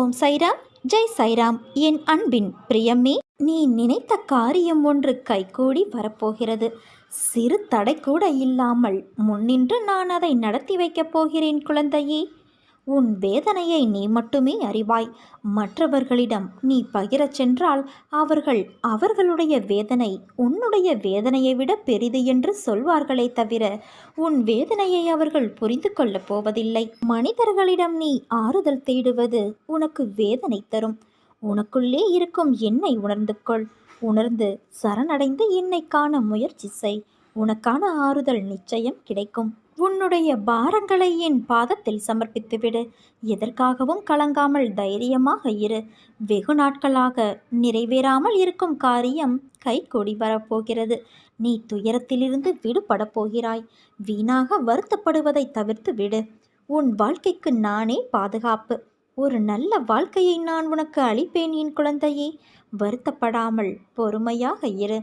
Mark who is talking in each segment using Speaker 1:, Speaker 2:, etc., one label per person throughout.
Speaker 1: ஓம் சைராம் ஜெய் சைராம். என் அன்பின் பிரியமே நீ நினைத்த காரியம் ஒன்று கைகூடி வரப்போகிறது. சிறு தடை கூட இல்லாமல் முன்னின்று நான் அதை நடத்தி வைக்கப் போகிறேன் குழந்தையே. உன் வேதனையை நீ மட்டுமே அறிவாய். மற்றவர்களிடம் நீ பகிரச் சென்றால் அவர்கள் அவர்களுடைய வேதனை உன்னுடைய வேதனையை விட பெரிது என்று சொல்வார்களே தவிர உன் வேதனையை அவர்கள் புரிந்து கொள்ளப் போவதில்லை. மனிதர்களிடம் நீ ஆறுதல் தேடுவது உனக்கு வேதனை தரும். உனக்குள்ளே இருக்கும் என்னை உணர்ந்து கொள். உணர்ந்து சரணடைந்து என்னை காண முயற்சி செய். உனக்கான ஆறுதல் நிச்சயம் கிடைக்கும். உன்னுடைய பாரங்களை என் பாதத்தில் சமர்ப்பித்துவிடு. எதற்காகவும் கலங்காமல் தைரியமாக இரு. வெகு நாட்களாக நிறைவேறாமல் இருக்கும் காரியம் கைகூடி வரப்போகிறது. நீ துயரத்திலிருந்து விடுபடப் போகிறாய். வீணாக வருத்தப்படுவதை தவிர்த்து விடு. உன் வாழ்க்கைக்கு நானே பாதுகாப்பு. ஒரு நல்ல வாழ்க்கையை நான் உனக்கு அளிப்பேன் என் குழந்தையே. வருத்தப்படாமல் பொறுமையாக இரு.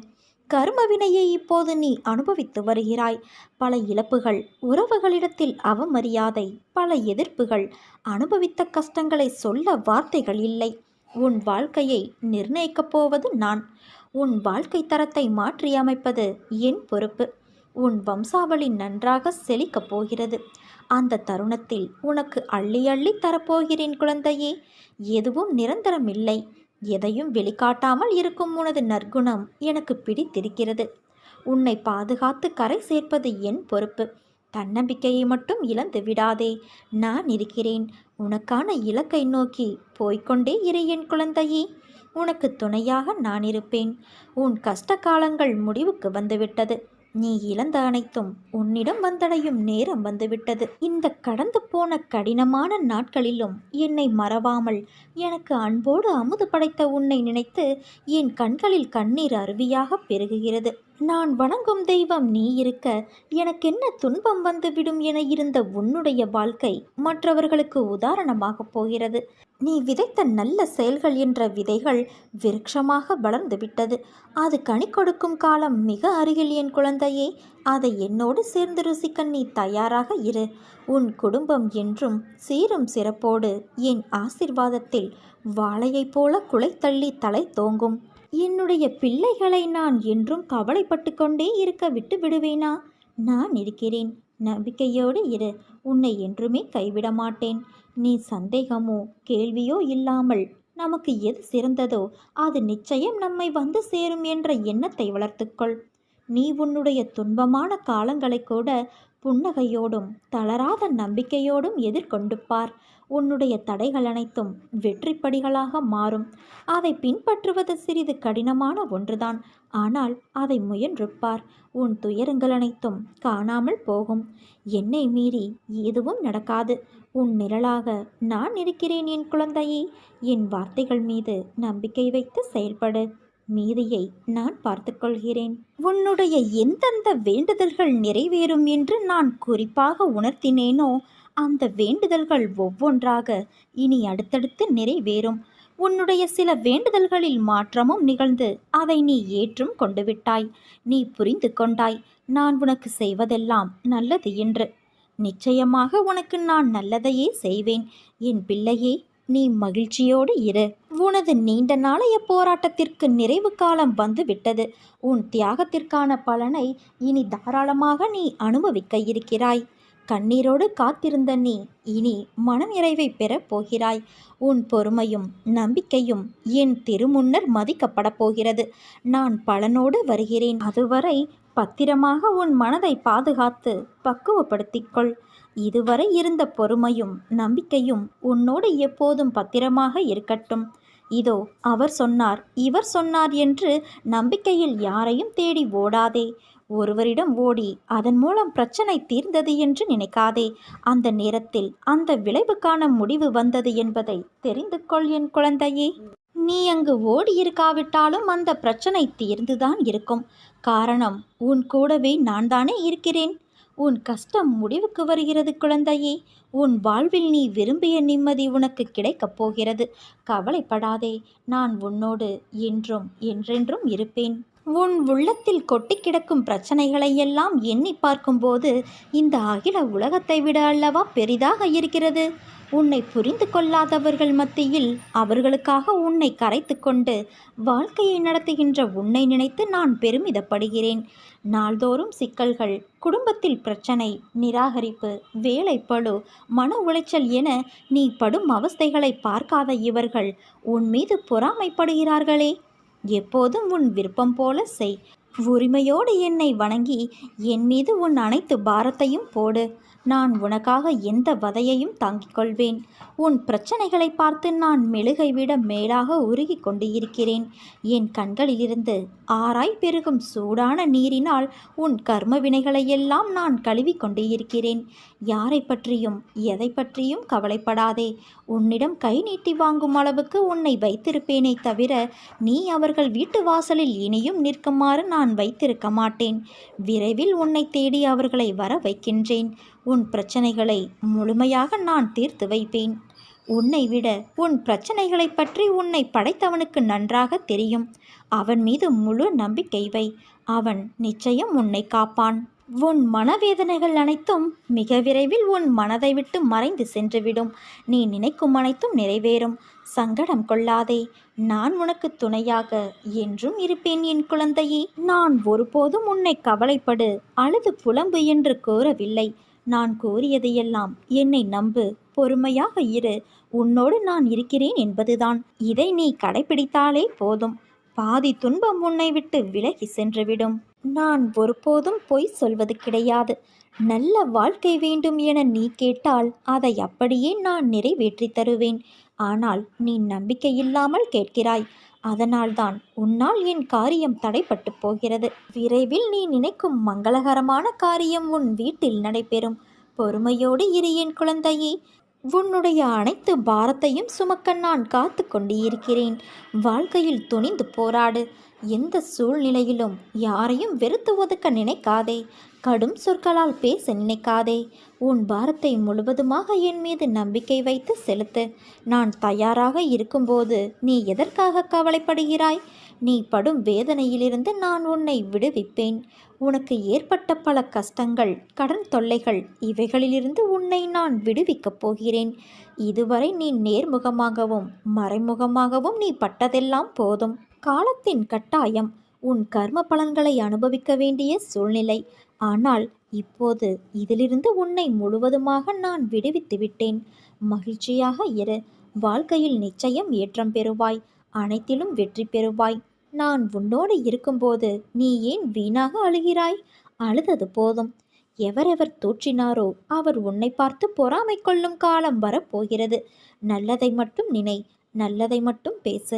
Speaker 1: கர்மவினையை இப்போது நீ அனுபவித்து வருகிறாய். பல இழப்புகள் உறவுகளிடத்தில் அவமரியாதை பல எதிர்ப்புகள் அனுபவித்த கஷ்டங்களை சொல்ல வார்த்தைகள் இல்லை. உன் வாழ்க்கையை நிர்ணயிக்கப் போவது நான். உன் வாழ்க்கை தரத்தை மாற்றியமைப்பது என் பொறுப்பு. உன் வம்சாவளி நன்றாக செழிக்கப் போகிறது. அந்த தருணத்தில் உனக்கு அள்ளி அள்ளி தரப்போகிறேன் குழந்தையே. எதுவும் நிரந்தரமில்லை. எதையும் வெளிக்காட்டாமல் இருக்கும் உனது நற்குணம் எனக்கு பிடித்திருக்கிறது. உன்னை பாதுகாத்து கரை சேர்ப்பது என் பொறுப்பு. தன்னம்பிக்கையை மட்டும் இழந்து விடாதே. நான் இருக்கிறேன். உனக்கான இலக்கை நோக்கி போய்கொண்டே இரு என் குழந்தையே. உனக்கு துணையாக நான் இருப்பேன். உன் கஷ்ட காலங்கள் முடிவுக்கு வந்துவிட்டது. நீ இழந்த அனைத்தும் உன்னிடம் வந்தடையும் நேரம் வந்துவிட்டது. இந்த கடந்து போன கடினமான நாட்களிலும் என்னை மறவாமல் எனக்கு அன்போடு அமுது படைத்த உன்னை நினைத்து என் கண்களில் கண்ணீர் அருவியாக பெருகுகிறது. நான் வணங்கும் தெய்வம் நீ இருக்க எனக்கென்ன துன்பம் வந்துவிடும் என இருந்த உன்னுடைய வாழ்க்கை மற்றவர்களுக்கு உதாரணமாக போகிறது. நீ விதைத்த நல்ல செயல்கள் என்ற விதைகள் விருட்சமாக வளர்ந்து விட்டது. அது கனி கொடுக்கும் காலம் மிக அருகில் என் குழந்தையே அதை என்னோடு சேர்ந்து ருசிக்க நீ தயாராக இரு. உன் குடும்பம் என்றும் சீரும் சிறப்போடு என் ஆசிர்வாதத்தில் வாழையைப் போல குலைத்தள்ளி தலை தோங்கும். என்னுடைய பிள்ளைகளை நான் என்றும் கவலைப்பட்டு கொண்டே இருக்க விட்டு விடுவேனா? நான் இருக்கிறேன். நம்பிக்கையோடு இரு. உன்னை என்றுமே கைவிட மாட்டேன். நீ சந்தேகமோ கேள்வியோ இல்லாமல் நமக்கு எது சிறந்ததோ அது நிச்சயம் நம்மை வந்து சேரும் என்ற எண்ணத்தை வளர்த்துக்கொள் நீ உன்னுடைய துன்பமான காலங்களை கூட புன்னகையோடும் தளராத நம்பிக்கையோடும் எதிர்கொண்டு பார் உன்னுடைய தடைகள் அனைத்தும் வெற்றிப்படிகளாக மாறும். அதை பின்பற்றுவது சிறிது கடினமான ஒன்றுதான். ஆனால் அதை முயன்றுப்பார். உன் துயரங்கள் அனைத்தும் காணாமல் போகும். என்னை மீறி எதுவும் நடக்காது. உன் நிழலாக நான் இருக்கிறேன் என் குழந்தையே. என் வார்த்தைகள் மீது நம்பிக்கை வைத்து செயல்படு. மீதியை நான் பார்த்துக்கொள்கிறேன் உன்னுடைய எந்தெந்த வேண்டுதல்கள் நிறைவேறும் என்று நான் குறிப்பாக உணர்த்தினேனோ அந்த வேண்டுதல்கள் ஒவ்வொன்றாக இனி அடுத்தடுத்து நிறைவேறும். உன்னுடைய சில வேண்டுதல்களில் மாற்றமும் நிகழ்ந்து அதை நீ ஏற்றும் கொண்டு விட்டாய் நீ புரிந்து கொண்டாய் நான் உனக்கு செய்வதெல்லாம் நல்லது என்று. நிச்சயமாக உனக்கு நான் நல்லதையே செய்வேன். என் பிள்ளையே நீ மகிழ்ச்சியோடு இரு. உனது நீண்ட நாளைய போராட்டத்திற்கு நிறைவு காலம் வந்து விட்டது உன் தியாகத்திற்கான பலனை இனி தாராளமாக நீ அனுபவிக்க இருக்கிறாய். கண்ணீரோடு காத்திருந்த நீ இனி மன நிறைவை பெறப் போகிறாய். உன் பொறுமையும் நம்பிக்கையும் என் திருமுன்னர் மதிக்கப்படப் போகிறது. நான் பலனோடு வருகிறேன். அதுவரை பத்திரமாக உன் மனதை பாதுகாத்து பக்குவப்படுத்திக்கொள் இதுவரை இருந்த பொறுமையும் நம்பிக்கையும் உன்னோடு எப்போதும் பத்திரமாக இருக்கட்டும். இதோ அவர் சொன்னார் இவர் சொன்னார் என்று நம்பிக்கையில் யாரையும் தேடி ஓடாதே. ஒருவரிடம் ஓடி அதன் மூலம் பிரச்சனை தீர்ந்தது என்று நினைக்காதே. அந்த நேரத்தில் அந்த விளைவுக்கான முடிவு வந்தது என்பதை தெரிந்து கொள் என் குழந்தையே. நீ அங்கு ஓடி இருக்காவிட்டாலும் அந்த பிரச்சனை தீர்ந்துதான் இருக்கும். காரணம் உன் கூடவே நான் தானே இருக்கிறேன். உன் கஷ்டம் முடிவுக்கு வருகிறது குழந்தையே. உன் வாழ்வில் நீ விரும்பிய நிம்மதி உனக்கு கிடைக்கப் போகிறது. கவலைப்படாதே நான் உன்னோடு என்றும் என்றென்றும் இருப்பேன். உன் உள்ளத்தில் கொட்டி கிடக்கும் பிரச்சனைகளை எல்லாம் எண்ணி பார்க்கும்போது இந்த அகில உலகத்தை விட அல்லவா பெரிதாக இருக்கிறது? உன்னை புரிந்து கொள்ளாதவர்கள் மத்தியில் அவர்களுக்காக உன்னை கரைத்து கொண்டு வாழ்க்கையை நடத்துகின்ற உன்னை நினைத்து நான் பெருமிதப்படுகிறேன். நாள்தோறும் சிக்கல்கள் குடும்பத்தில் பிரச்சனை நிராகரிப்பு வேலைப்பழு மன உளைச்சல் என நீ படும் அவஸ்தைகளை பார்க்காத இவர்கள் உன் மீது பொறாமைப்படுகிறார்களே. எப்போதும் உன் விருப்பம் போல செய். உரிமையோடு என்னை வணங்கி என் மீது உன் அனைத்து பாரத்தையும் போடு. நான் உனக்காக எந்த வதையையும் தாங்கிக் கொள்வேன். உன் பிரச்சனைகளை பார்த்து நான் மெழுகை விட மேலாக உருகி கொண்டு இருக்கிறேன் என் கண்களிலிருந்து ஆராய் பெருகும் சூடான நீரினால் உன் கர்ம வினைகளையெல்லாம் நான் கழுவி கொண்டு இருக்கிறேன் யாரை பற்றியும் எதை பற்றியும் கவலைப்படாதே. உன்னிடம் கை நீட்டி வாங்கும் அளவுக்கு உன்னை வைத்திருப்பேனே தவிர நீ அவர்கள் வீட்டு வாசலில் இனியும் நிற்குமாறு நான் வைத்திருக்க மாட்டேன். விரைவில் உன்னை தேடி அவர்களை வர வைக்கின்றேன். உன் பிரச்சனைகளை முழுமையாக நான் தீர்த்து வைப்பேன். உன்னை விட உன் பிரச்சனைகளை பற்றி உன்னை படைத்தவனுக்கு நன்றாக தெரியும். அவன் மீது முழு நம்பிக்கை வை. அவன் நிச்சயம் உன்னை காப்பான். உன் மனவேதனைகள் அனைத்தும் மிக விரைவில் உன் மனதை விட்டு மறைந்து சென்றுவிடும். நீ நினைக்கும் அனைத்தும் நிறைவேறும். சங்கடம் கொள்ளாதே. நான் உனக்கு துணையாக என்றும் இருப்பேன் என் குழந்தையே. நான் ஒருபோதும் உன்னை கவலைப்படு. அழுது புலம்பு என்று கூறவில்லை. நான் கூறியதையெல்லாம் என்னை நம்பு. பொறுமையாக இரு. உன்னோடு நான் இருக்கிறேன் என்பதுதான். இதை நீ கடைபிடித்தாலே போதும். பாதி துன்பம் உன்னை விட்டு விலகி சென்றுவிடும். நான் ஒருபோதும் பொய் சொல்வது கிடையாது. நல்ல வாழ்க்கை வேண்டும் என நீ கேட்டால் அதை அப்படியே நான் நிறைவேற்றி தருவேன். ஆனால் நீ நம்பிக்கை இல்லாமல் கேட்கிறாய். அதனால்தான் உன்னால் என் காரியம் தடைப்பட்டு போகிறது. விரைவில் நீ நினைக்கும் மங்களகரமான காரியம் உன் வீட்டில் நடைபெறும். பொறுமையோடு இரு என் குழந்தையே. உன்னுடைய அனைத்து பாரத்தையும் சுமக்க நான் காத்து கொண்டு இருக்கிறேன் வாழ்க்கையில் துணிந்து போராடு. எந்த சூழ்நிலையிலும் யாரையும் வெறுத்து ஒதுக்க நினைக்காதே. கடும் சொற்களால் பேச நினைக்காதே. உன் பாரத்தை முழுவதுமாக என் மீது நம்பிக்கை வைத்து செலுத்து. நான் தயாராக இருக்கும்போது நீ எதற்காக கவலைப்படுகிறாய்? நீ படும் வேதனையிலிருந்து நான் உன்னை விடுவிப்பேன். உனக்கு ஏற்பட்ட பல கஷ்டங்கள் கடன் தொல்லைகள் இவைகளிலிருந்து உன்னை நான் விடுவிக்கப் போகிறேன். இதுவரை நீ நேர்முகமாகவும் மறைமுகமாகவும் நீ பட்டதெல்லாம் போதும். காலத்தின் கட்டாயம் உன் கர்ம பலன்களை அனுபவிக்க வேண்டிய சூழ்நிலை. ஆனால் இப்போது இதிலிருந்து உன்னை முழுவதுமாக நான் விடுவித்து விட்டேன். மகிழ்ச்சியாக இரு. வாழ்க்கையில் நிச்சயம் ஏற்றம் பெறுவாய். அனைத்திலும் வெற்றி பெறுவாய். நான் உன்னோடு இருக்கும்போது நீ ஏன் வீணாக அழுகிறாய்? அழுதது போதும். எவரெவர் தூற்றினாரோ அவர் உன்னை பார்த்து பொறாமை கொள்ளும் காலம் வரப்போகிறது. நல்லதை மட்டும் நினை. நல்லதை மட்டும் பேசு.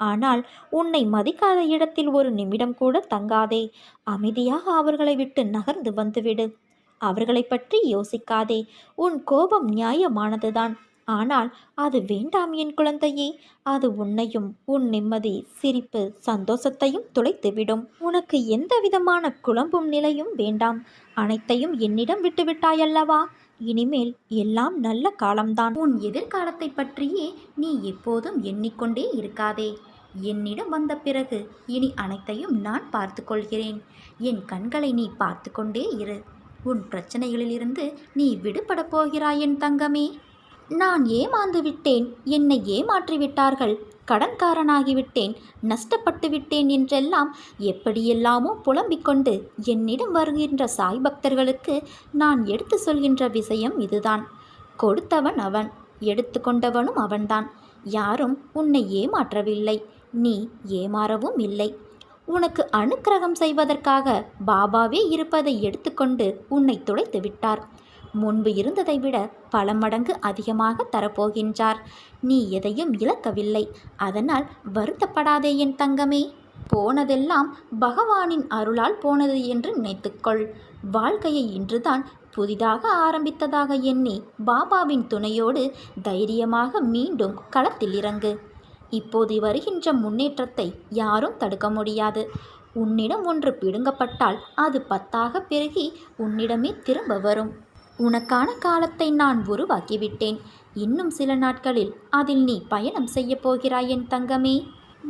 Speaker 1: ஆனால் உன்னை மதிக்காத இடத்தில் ஒரு நிமிடம் கூட தங்காதே. அமைதியாக அவர்களை விட்டு நகர்ந்து வந்துவிடு. அவர்களை பற்றி யோசிக்காதே. உன் கோபம் நியாயமானதுதான். ஆனால் அது வேண்டாம் என் குழந்தையே. அது உன்னையும் உன் நிம்மதி சிரிப்பு சந்தோஷத்தையும் துளைத்துவிடும். உனக்கு எந்த விதமான குழம்பும் நிலையும் வேண்டாம். அனைத்தையும் என்னிடம் விட்டுவிட்டாயல்லவா? இனிமேல் எல்லாம் நல்ல காலம்தான். உன் எதிர்காலத்தை பற்றியே நீ எப்போதும் எண்ணிக்கொண்டே இருக்காதே. என்னிடம் வந்த பிறகு இனி அனைத்தையும் நான் பார்த்து கொள்கிறேன். என் கண்களை நீ பார்த்து கொண்டே இரு. உன் பிரச்சனைகளிலிருந்து நீ விடுபட போகிறாய் என் தங்கமே. நான் ஏமாந்து விட்டேன் என்னை ஏமாற்றி விட்டார்கள். கடன்காரனாகிவிட்டேன் நஷ்டப்பட்டு விட்டேன் என்றெல்லாம் எப்படியெல்லாமோ புலம்பிக் கொண்டு என்னிடம் வருகின்ற சாய் பக்தர்களுக்கு நான் எடுத்து சொல்கின்ற விஷயம் இதுதான். கொடுத்தவன் அவன் எடுத்து கொண்டவனும் அவன்தான். யாரும் உன்னை ஏமாற்றவில்லை நீ ஏமாறவும் இல்லை. உனக்கு அனுக்கிரகம் செய்வதற்காக பாபாவே இருப்பதை எடுத்துக்கொண்டு உன்னை துடைத்து விட்டார். முன்பு இருந்ததை விட பல மடங்கு அதிகமாக தரப்போகின்றார். நீ எதையும் இழக்கவில்லை. அதனால் வருத்தப்படாதே என் தங்கமே. போனதெல்லாம் பகவானின் அருளால் போனது என்று நினைத்துக்கொள். வாழ்க்கையை இன்றுதான் புதிதாக ஆரம்பித்ததாக எண்ணி பாபாவின் துணையோடு தைரியமாக மீண்டும் களத்தில் இறங்கு. இப்போது வருகின்ற முன்னேற்றத்தை யாரும் தடுக்க முடியாது. உன்னிடம் ஒன்று பிடுங்கப்பட்டால் அது பத்தாக பெருகி உன்னிடமே திரும்ப வரும். உனக்கான காலத்தை நான் உருவாக்கிவிட்டேன். இன்னும் சில நாட்களில் அதில் நீ பயணம் செய்யப் போகிறாய் என் தங்கமே.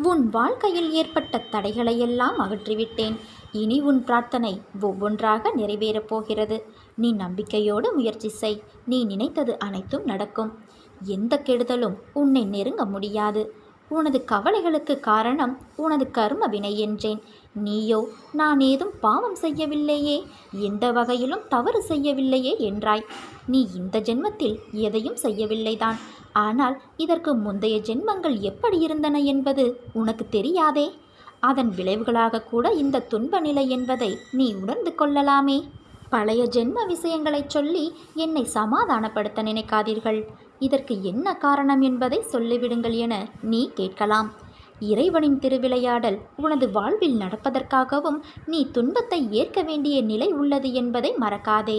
Speaker 1: உன் வாழ்க்கையில் ஏற்பட்ட தடைகளையெல்லாம் அகற்றிவிட்டேன். இனி உன் பிரார்த்தனை ஒவ்வொன்றாக நிறைவேறப் போகிறது. நீ நம்பிக்கையோடு முயற்சி செய். நீ நினைத்தது அனைத்தும் நடக்கும். எந்த கெடுதலும் உன்னை நெருங்க முடியாது. உனது கவலைகளுக்கு காரணம் உனது கர்ம வினை என்றேன். நீயோ நான் ஏதும் பாவம் செய்யவில்லையே? எந்த வகையிலும் தவறு செய்யவில்லையே என்றாய். நீ இந்த ஜென்மத்தில் எதையும் செய்யவில்லைதான். ஆனால் இதற்கு முந்தைய ஜென்மங்கள் எப்படி இருந்தன என்பது உனக்கு தெரியாதே? அதன் விளைவுகளாக கூட இந்த துன்ப நிலை என்பதை நீ உணர்ந்து கொள்ளலாமே. பழைய ஜென்ம விஷயங்களைச் சொல்லி என்னை சமாதானப்படுத்த நினைக்காதீர்கள். இதற்கு என்ன காரணம் என்பதை சொல்லிவிடுங்கள் என நீ கேட்கலாம். இறைவனின் திருவிளையாடல் உனது வாழ்வில் நடப்பதற்காகவும் நீ துன்பத்தை ஏற்க வேண்டிய நிலை உள்ளது என்பதை மறக்காதே.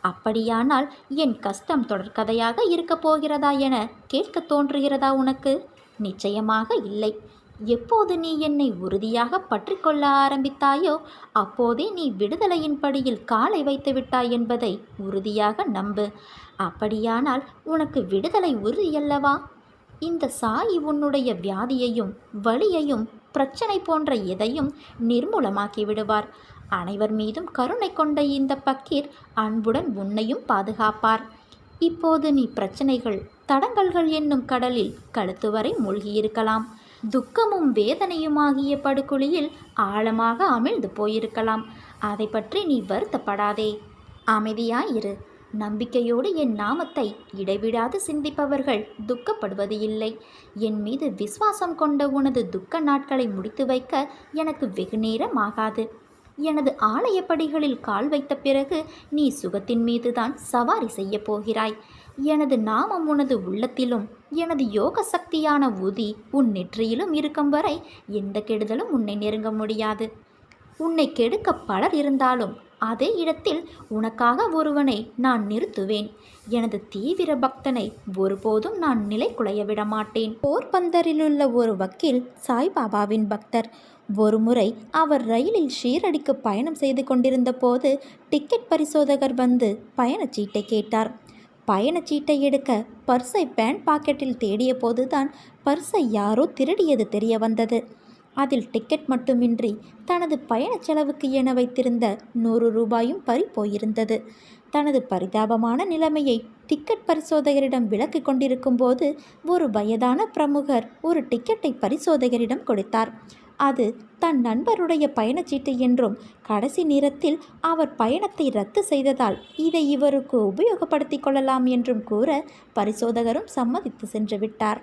Speaker 1: அப்படியானால் என் கஷ்டம் தொடர்கதையாக இருக்கப் போகிறதா என கேட்க தோன்றுகிறதா உனக்கு? நிச்சயமாக இல்லை. எப்போது நீ என்னை உறுதியாக பற்றி கொள்ள ஆரம்பித்தாயோ அப்போதே நீ விடுதலையின் படியில் காலை வைத்து விட்டாய் என்பதை உறுதியாக நம்பு. அப்படியானால் உனக்கு விடுதலை உறுதியல்லவா இந்த சாயி உன்னுடைய வியாதியையும் வலியையும் பிரச்சனை போன்ற எதையும் நிர்மூலமாக்கி விடுவார். அனைவர் மீதும் கருணை கொண்ட இந்த பக்கீர் அன்புடன் உன்னையும் பாதுகாப்பார். இப்போது நீ பிரச்சனைகள் தடங்கல்கள் என்னும் கடலில் கழுத்து வரை மூழ்கியிருக்கலாம். துக்கமும் வேதனையுமாகிய படுகொலியில் ஆழமாக அமிழ்ந்து போயிருக்கலாம். அதை பற்றி நீ வருத்தப்படாதே. அமைதியாயிரு. நம்பிக்கையோடு என் நாமத்தை இடைவிடாது சிந்திப்பவர்கள் துக்கப்படுவது இல்லை. என் மீது விசுவாசம் கொண்ட உனது துக்க நாட்களை முடித்து வைக்க எனக்கு வெகு நேரம் ஆகாது எனது ஆலயப்படிகளில் கால் வைத்த பிறகு நீ சுகத்தின் மீதுதான் சவாரி செய்யப் போகிறாய். எனது நாமம் உனது உள்ளத்திலும் எனது யோக சக்தியான உதி உன் நெற்றியிலும் இருக்கும் வரை எந்த கெடுதலும் உன்னை நெருங்க முடியாது. உன்னை கெடுக்க பலர் இருந்தாலும் அதே இடத்தில் உனக்காக ஒருவனை நான் நிறுத்துவேன். எனது தீவிர பக்தனை ஒருபோதும் நான் நிலை குலைய விட மாட்டேன். போர்பந்தரிலுள்ள ஒரு வக்கீல் சாய்பாபாவின் பக்தர். ஒருமுறை அவர் ரயிலில் ஷீரடிக்கு பயணம் செய்து கொண்டிருந்த போது டிக்கெட் பரிசோதகர் வந்து பயணச்சீட்டை கேட்டார். பயணச்சீட்டை எடுக்க பர்ஸை பேண்ட் பாக்கெட்டில் தேடிய போதுதான் பர்ஸை யாரோ திருடியது தெரிய வந்தது. அதில் டிக்கெட் மட்டுமின்றி தனது பயணச் செலவுக்கு என வைத்திருந்த நூறு ரூபாயும் பறி போயிருந்தது. தனது பரிதாபமான நிலைமையை டிக்கெட் பரிசோதகரிடம் விளக்கி கொண்டிருக்கும் போது ஒரு வயதான பிரமுகர் ஒரு டிக்கெட்டை பரிசோதகரிடம் கொடுத்தார். அது தன் நண்பருடைய பயணச்சீட்டு என்றும் கடைசி நேரத்தில் அவர் பயணத்தை ரத்து செய்ததால் இதை இவருக்கு உபயோகப்படுத்திக் கொள்ளலாம் என்றும் கூற பரிசோதகரும் சம்மதித்து சென்று விட்டார்.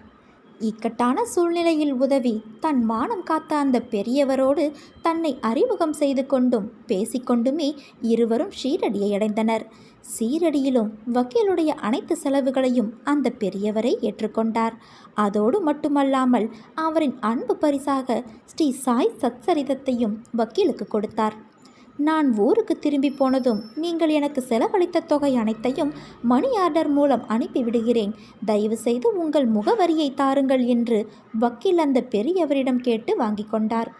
Speaker 1: இக்கட்டான சூழ்நிலையில் உதவி தன் மானம் காத்த அந்த பெரியவரோடு தன்னை அறிமுகம் செய்து கொண்டும் பேசிக்கொண்டுமே இருவரும் ஷீரடியை அடைந்தனர். சீரடியிலும் வக்கீலுடைய அனைத்து செலவுகளையும் அந்த பெரியவரை ஏற்றுக்கொண்டார். அதோடு மட்டுமல்லாமல் அவரின் அன்பு பரிசாக ஸ்ரீ சாய் சத்சரிதத்தையும் வக்கீலுக்கு கொடுத்தார். நான் ஊருக்கு திரும்பி போனதும் நீங்கள் எனக்கு செலவழித்த தொகை அனைத்தையும் மணி ஆர்டர் மூலம் அனுப்பிவிடுகிறேன். தயவு செய்து உங்கள் முகவரியை தாருங்கள் என்று வக்கீல் அந்த பெரியவரிடம் கேட்டு வாங்கி கொண்டார்.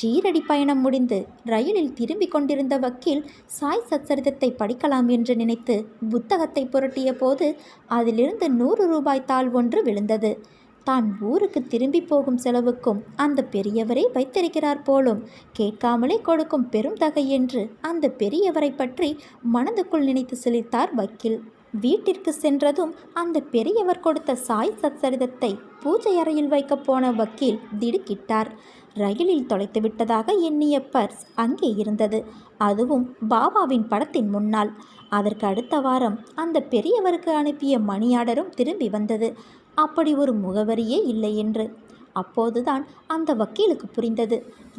Speaker 1: ஷீரடி பயணம் முடிந்து ரயிலில் திரும்பிக் கொண்டிருந்த வக்கீல் சாய் சச்சரிதத்தை படிக்கலாம் என்று நினைத்து புத்தகத்தை புரட்டிய போது அதிலிருந்து நூறு ரூபாய் தாள் ஒன்று விழுந்தது. தான் ஊருக்கு திரும்பி போகும் செலவுக்கும் அந்த பெரியவரை வைத்திருக்கிறார் போலும். கேட்காமலே கொடுக்கும் பெரும் தகை என்று அந்த பெரியவரை பற்றி மனதுக்குள் நினைத்து சிலித்தார் வக்கீல். வீட்டிற்கு சென்றதும் அந்த பெரியவர் கொடுத்த சாய் சச்சரிதத்தை பூஜை அறையில் வைக்கப் போன வக்கீல் திடுக்கிட்டார். ரயிலில் தொலைத்து விட்டதாக எண்ணிய பர்ஸ் அங்கே இருந்தது. அதுவும் பாபாவின் படத்தின் முன்னால். அதற்கு அடுத்த வாரம் அந்த பெரியவருக்கு அனுப்பிய மணி ஆர்டரும் திரும்பி வந்தது. அப்படி ஒரு முகவரியே இல்லை என்று. அப்போதுதான் அந்த வக்கீலுக்கு புரிந்தது.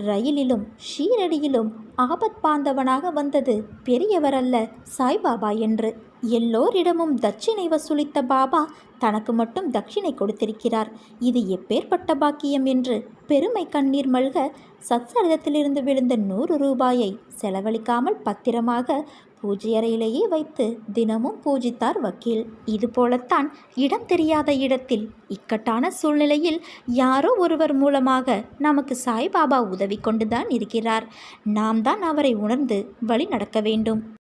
Speaker 1: ரயிலிலும் ஷீரடியிலும் ஆபத் பாந்தவனாக வந்தது பெரியவரல்ல சாய்பாபா என்று. எல்லோரிடமும் தட்சிணை வசூலித்த பாபா தனக்கு மட்டும் தட்சிணை கொடுத்திருக்கிறார். இது எப்பேற்பட்ட பாக்கியம் என்று பெருமை கண்ணீர் மல்க சத்சரதத்திலிருந்து விழுந்த நூறு ரூபாயை செலவழிக்காமல் பத்திரமாக பூஜை அறையிலேயே வைத்து தினமும் பூஜித்தார் வக்கீல். இது போலத்தான் இடம் தெரியாத இடத்தில் இக்கட்டான சூழ்நிலையில் யாரோ ஒருவர் மூலமாக நமக்கு சாய்பாபா உதவி கொண்டுதான் இருக்கிறார். நாம் தான் அவரை உணர்ந்து வழி நடக்க வேண்டும்.